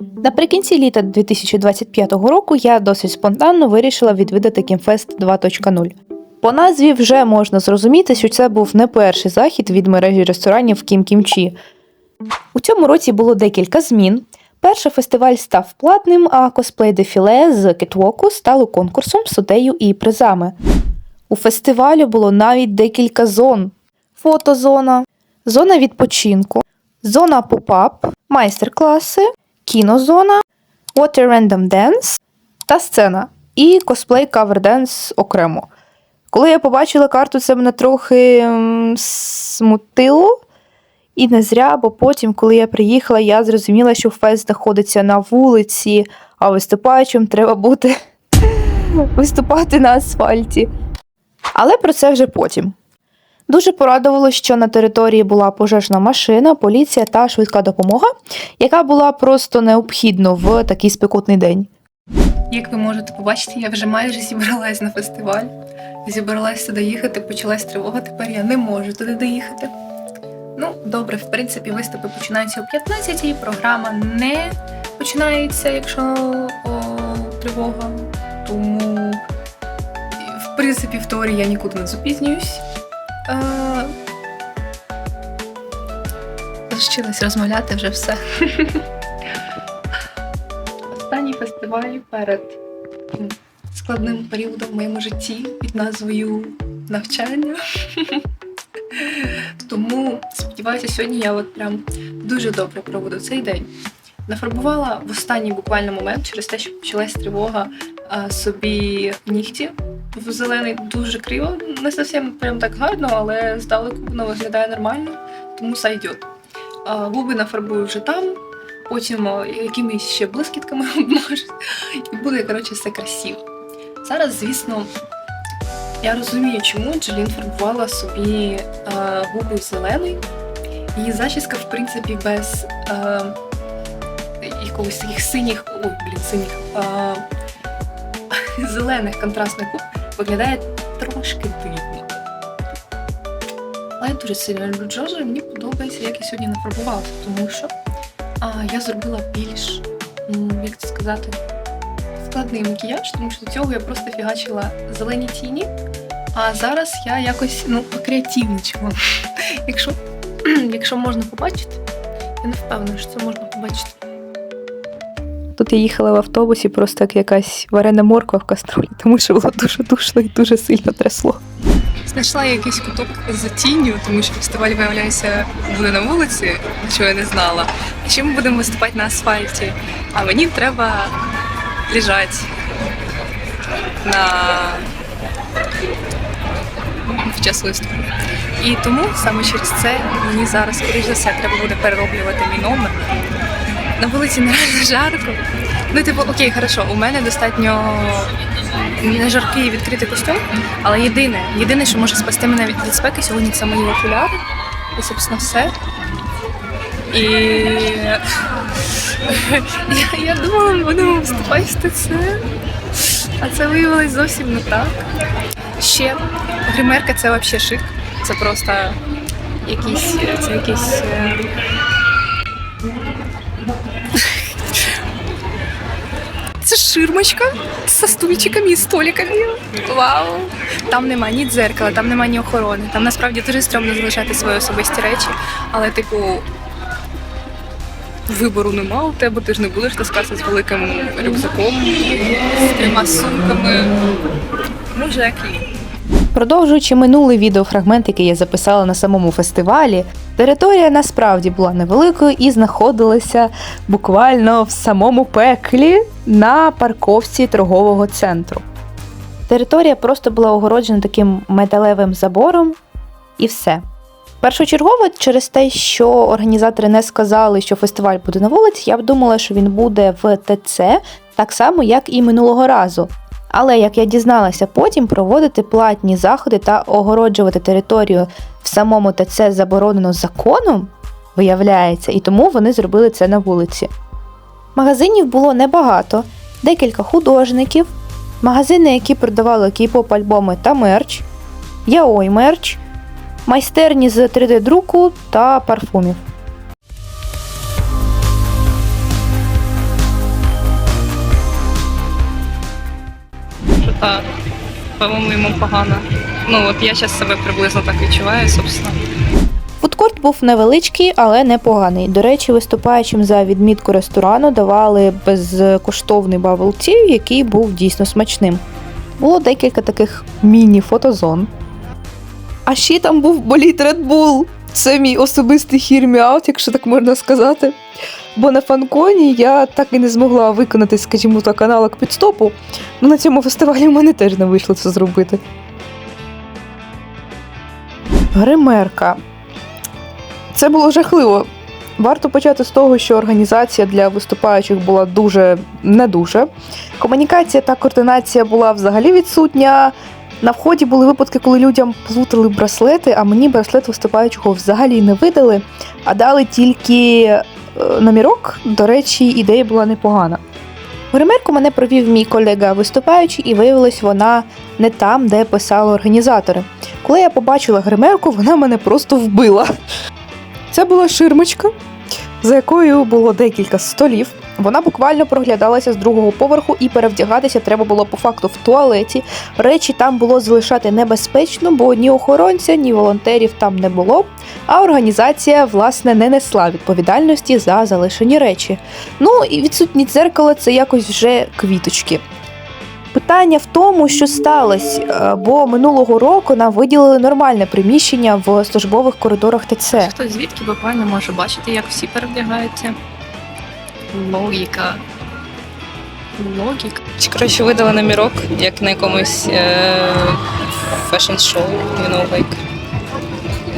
Наприкінці літа 2025 року я досить спонтанно вирішила відвідати Кімфест 2.0. По назві вже можна зрозуміти, що це був не перший захід від мережі ресторанів Кім Кімчі. У цьому році було декілька змін. Перший фестиваль став платним, а косплей дефіле з кетвоку стало конкурсом, судею і призами. У фестивалю було навіть декілька зон: фотозона, зона відпочинку, зона поп-ап, майстер-класи, кінозона, Water Random Dance та сцена, і косплей кавер денс окремо. Коли я побачила карту, це мене трохи смутило. І не зря, бо потім, коли я приїхала, я зрозуміла, що фест знаходиться на вулиці, а виступаючим треба бути виступати на асфальті. Але про це вже потім. Дуже порадувало, що на території була пожежна машина, поліція та швидка допомога, яка була просто необхідна в такий спекотний день. Як ви можете побачити, я вже майже зібралась на фестиваль. Зібралась туди їхати, почалась тривога, тепер я не можу туди доїхати. Ну, добре, в принципі, виступи починаються о 15-й, програма не починається, якщо о, тривога. Тому, в принципі, в теорії я нікуди не запізнююсь. Е, розмовляти вже все. Останній фестиваль перед складним періодом в моєму житті під назвою навчання. Тому сподіваюся, сьогодні я от прям дуже добре проведу цей день. Нафарбувала в останній буквально момент через те, що почалась тривога собі нігті в зелений дуже криво. Не зовсім прям так гарно, але здалеку воно виглядає нормально, тому сайдет. А, Губи нафарбую вже там, потім якимись ще блискітками обмажу, і буде коротше все красиво. Зараз, звісно, я розумію, чому Джелін фарбувала собі е, губи зелений. Її зачіска, в принципі, без е, якогось таких синіх, ой, блін, синіх е, зелених контрастних губ виглядає трошки дивно. Але я дуже сильно люблю Джозу, і мені подобається, як я сьогодні нафарбувалася, тому що а, я зробила більш, як це сказати, складний макіяж, тому що до цього я просто фігачила зелені тіні. А зараз я якось ну, покреативничала. Якщо, якщо можна побачити, я не впевнена, що це можна побачити. Тут я їхала в автобусі просто як якась варена морква в каструлі, тому що було дуже душно і дуже сильно трясло. Знайшла якийсь куток за тінню, тому що фестиваль, виявляється, буде на вулиці, чого я не знала. І ще ми будемо виступати на асфальті. А мені треба лежати на в час виступу. І тому саме через це мені зараз, скоріш за все, треба буде перероблювати мій номер. На вулиці нереально жарко. Ну, типу, окей, хорошо, у мене достатньо не жаркий відкритий костюм, але єдине, єдине, що може спасти мене від, від спеки сьогодні, це мої окуляри. І, собственно, все. І я, я думала, ми будемо вступати в а це виявилось зовсім не так. Ще гримерка це взагалі шик. Це просто якийсь, це якийсь. Ширмочка з стульчиками і столиками. Вау! Там нема ні дзеркала, там нема ні охорони. Там насправді дуже стрьомно залишати свої особисті речі, але, типу, вибору нема у тебе, ти ж не будеш таскати з великим рюкзаком, з трьома сумками. Як і. Продовжуючи минулий відеофрагмент, який я записала на самому фестивалі, територія насправді була невеликою і знаходилася буквально в самому пеклі на парковці торгового центру. Територія просто була огороджена таким металевим забором, і все. Першочергово, через те, що організатори не сказали, що фестиваль буде на вулиці, я б думала, що він буде в ТЦ, так само, як і минулого разу. Але як я дізналася потім, проводити платні заходи та огороджувати територію в самому ТЦ заборонено законом, виявляється, і тому вони зробили це на вулиці. Магазинів було небагато, декілька художників, магазини, які продавали кей-поп альбоми та мерч, яой мерч, майстерні з 3D-друку та парфумів. Та по-моєму йому погано. Ну от я зараз себе приблизно так відчуваю, собственно. Фудкорт був невеличкий, але непоганий. До речі, виступаючим за відмітку ресторану давали безкоштовний бабл ті, який був дійсно смачним. Було декілька таких міні-фотозон. А ще там був боліт Red Bull. Це мій особистий хірміаут, якщо так можна сказати. Бо на фанконі я так і не змогла виконати, скажімо так, аналог підстопу. Ну на цьому фестивалі в мене теж не вийшло це зробити. Гримерка. Це було жахливо. Варто почати з того, що організація для виступаючих була дуже не дуже. Комунікація та координація була взагалі відсутня. На вході були випадки, коли людям плутали браслети, а мені браслет виступаючого взагалі не видали, а дали тільки номірок. До речі, ідея була непогана. Гримерку мене провів мій колега виступаючий, і виявилось, вона не там, де писали організатори. Коли я побачила гримерку, вона мене просто вбила. Це була ширмочка, за якою було декілька столів. Вона буквально проглядалася з другого поверху, і перевдягатися треба було по факту в туалеті. Речі там було залишати небезпечно, бо ні охоронця, ні волонтерів там не було. А організація, власне, не несла відповідальності за залишені речі. Ну і відсутність дзеркала це якось вже квіточки. Питання в тому, що сталося, е, бо минулого року нам виділили нормальне приміщення в службових коридорах ТЦ. Хтось звідки буквально може бачити, як всі перевдягаються. Логіка. Логіка. Чи краще видали номірок, як на якомусь е- фешн-шоу, you know, like.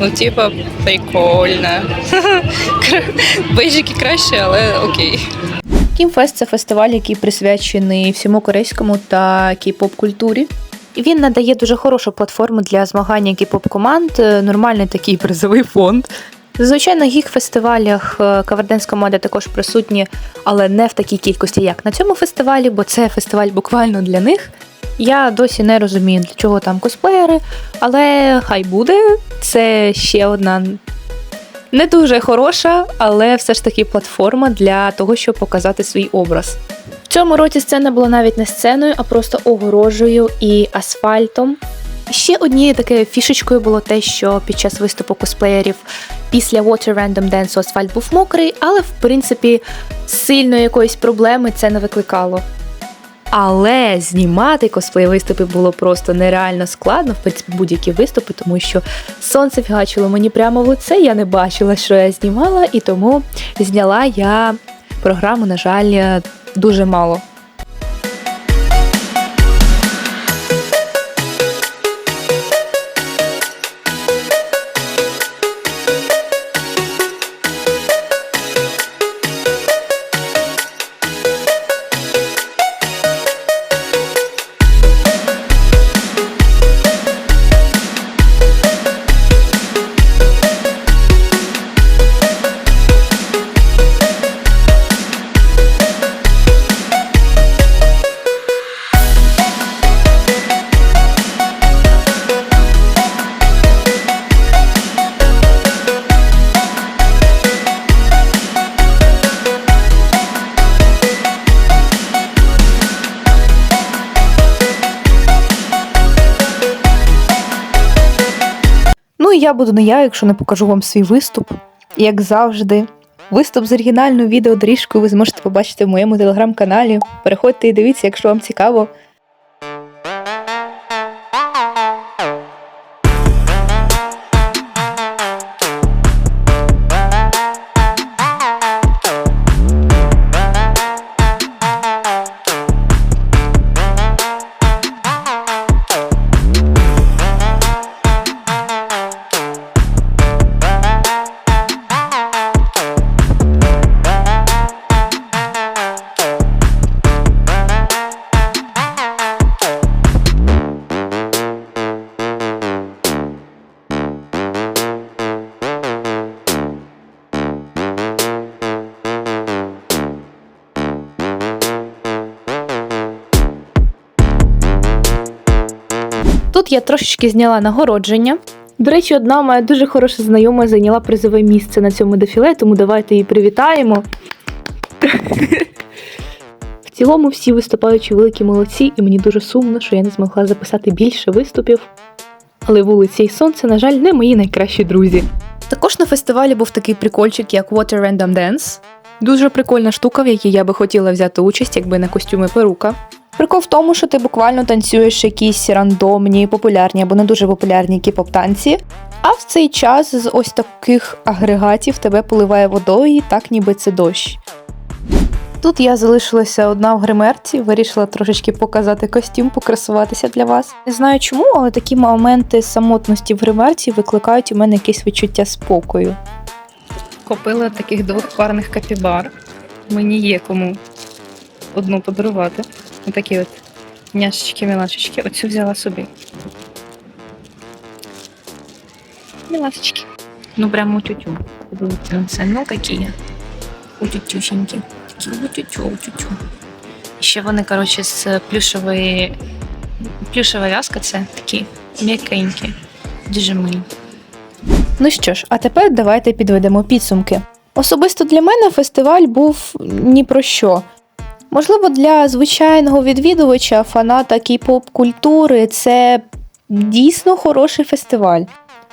Ну, типа, прикольно. Бейджики краще, але окей. Кімфест це фестиваль, який присвячений всьому корейському та кей-поп культурі. І він надає дуже хорошу платформу для змагання кей-поп команд, е, нормальний такий призовий фонд. Зазвичай на гік-фестивалях е, каверденська мода також присутні, але не в такій кількості, як на цьому фестивалі, бо це фестиваль буквально для них. Я досі не розумію, для чого там косплеєри, але хай буде. Це ще одна не дуже хороша, але все ж таки платформа для того, щоб показати свій образ. В цьому році сцена була навіть не сценою, а просто огорожею і асфальтом. Ще однією такою фішечкою було те, що під час виступу косплеєрів після Water Random Dance асфальт був мокрий, але в принципі сильної якоїсь проблеми це не викликало. Але знімати косплей виступи було просто нереально складно, в принципі, будь-які виступи, тому що сонце фігачило мені прямо в лице, я не бачила, що я знімала, і тому зняла я програму, на жаль, дуже мало. Ну і я буду не я, якщо не покажу вам свій виступ, як завжди. Виступ з оригінальною відеодоріжкою ви зможете побачити в моєму телеграм-каналі. Переходьте і дивіться, якщо вам цікаво. Я трошечки зняла нагородження. До речі, одна моя дуже хороша знайома зайняла призове місце на цьому дефіле, тому давайте її привітаємо. В цілому всі виступаючі великі молодці, і мені дуже сумно, що я не змогла записати більше виступів. Але вулиця і сонце, на жаль, не мої найкращі друзі. Також на фестивалі був такий прикольчик, як Water Random Dance. Дуже прикольна штука, в якій я би хотіла взяти участь, якби на костюми перука. Прикол в тому, що ти буквально танцюєш якісь рандомні, популярні або не дуже популярні кіп-поп танці. А в цей час з ось таких агрегатів тебе поливає водою, і так ніби це дощ. Тут я залишилася одна в гримерці, вирішила трошечки показати костюм, покрасуватися для вас. Не знаю чому, але такі моменти самотності в гримерці викликають у мене якесь відчуття спокою. Купила таких двох парних капібар. Мені є кому одну подарувати. Такі от няшечки мілашечки Оцю взяла собі. Милашечки. Ну прямо утю-тю. Це. Ну такі. Утю-тюшенькі. Такі утю-тю, утю-тю. І ще вони, коротше, з плюшової. Плюшова в'язка це такі м'якенькі. Дуже милі. Ну що ж, а тепер давайте підведемо підсумки. Особисто для мене фестиваль був ні про що. Можливо, для звичайного відвідувача, фаната кей-поп культури, це дійсно хороший фестиваль.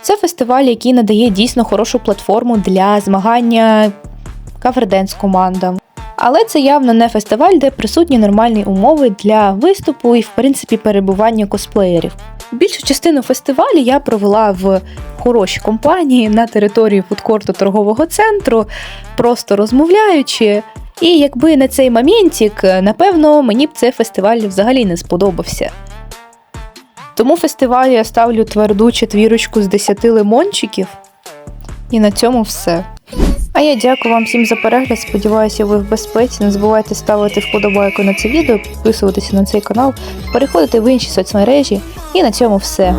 Це фестиваль, який надає дійсно хорошу платформу для змагання каверденс командам. Але це явно не фестиваль, де присутні нормальні умови для виступу і, в принципі, перебування косплеєрів. Більшу частину фестивалю я провела в хорошій компанії на території фудкорту торгового центру, просто розмовляючи. І якби не цей моментик, напевно, мені б цей фестиваль взагалі не сподобався. Тому фестивалю я ставлю тверду четвірочку з 10 лимончиків. І на цьому все. А я дякую вам всім за перегляд. Сподіваюся, ви в безпеці. Не забувайте ставити вподобайку на це відео, підписуватися на цей канал, переходити в інші соцмережі. І на цьому все.